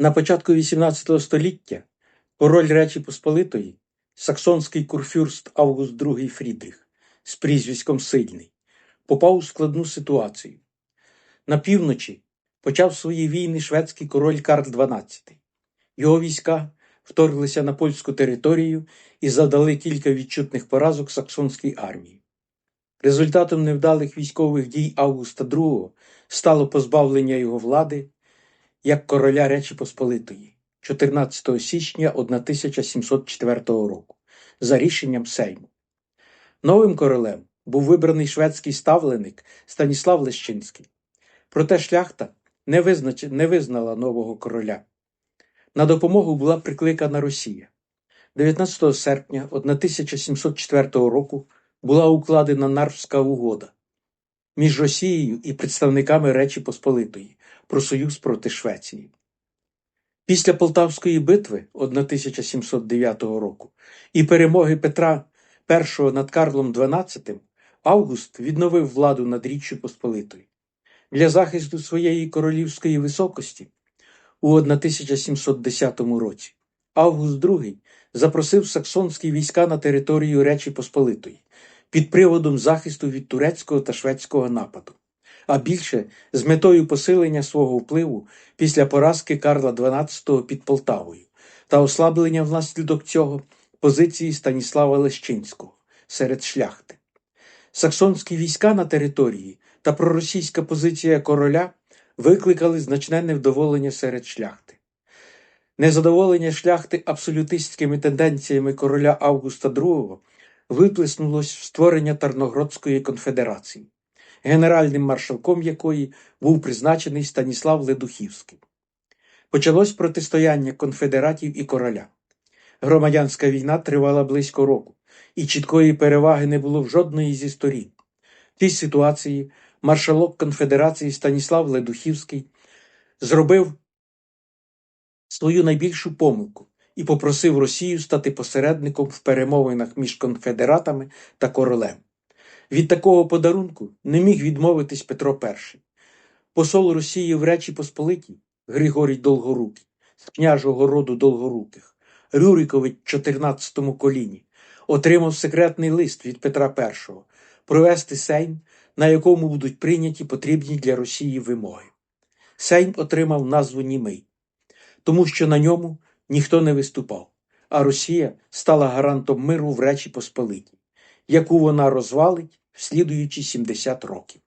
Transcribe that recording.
На початку XVIII століття король Речі Посполитої, саксонський курфюрст Август II Фрідріх з прізвиськом Сильний, попав у складну ситуацію. На півночі почав свої війни шведський король Карл XII. Його війська вторглися на польську територію і завдали кілька відчутних поразок саксонській армії. Результатом невдалих військових дій Августа II стало позбавлення його влади як короля Речі Посполитої 14 січня 1704 року за рішенням Сейму. Новим королем був вибраний шведський ставленик Станіслав Лещинський. Проте шляхта не, визнач... не визнала нового короля. На допомогу була прикликана Росія. 19 серпня 1704 року була укладена Нарвська угода між Росією і представниками Речі Посполитої про союз проти Швеції. Після Полтавської битви 1709 року і перемоги Петра І над Карлом XII Август відновив владу над Річчю Посполитою. Для захисту своєї королівської високості у 1710 році Август II запросив саксонські війська на територію Речі Посполитої під приводом захисту від турецького та шведського нападу, а більше з метою посилення свого впливу після поразки Карла XII під Полтавою та ослаблення внаслідок цього позиції Станіслава Лещинського серед шляхти. Саксонські війська на території та проросійська позиція короля викликали значне невдоволення серед шляхти. Незадоволення шляхти абсолютистськими тенденціями короля Августа II виплеснулось в створення Тарноградської конфедерації, генеральним маршалком якої був призначений Станіслав Ледухівський. Почалось протистояння конфедератів і короля. Громадянська війна тривала близько року, і чіткої переваги не було в жодної зі сторін. В цій ситуації маршалок конфедерації Станіслав Ледухівський зробив свою найбільшу помилку і попросив Росію стати посередником в перемовинах між конфедератами та королем. Від такого подарунку не міг відмовитись Петро І. Посол Росії в Речі Посполитій Григорій Долгорукий з княжого роду Долгоруких, Рюрикович 14 коліні, отримав секретний лист від Петра І провести Сейм, на якому будуть прийняті потрібні для Росії вимоги. Сейм отримав назву Німий, тому що на ньому ніхто не виступав, а Росія стала гарантом миру в Речі Посполитій, яку вона розвалить в слідуючі 70 років.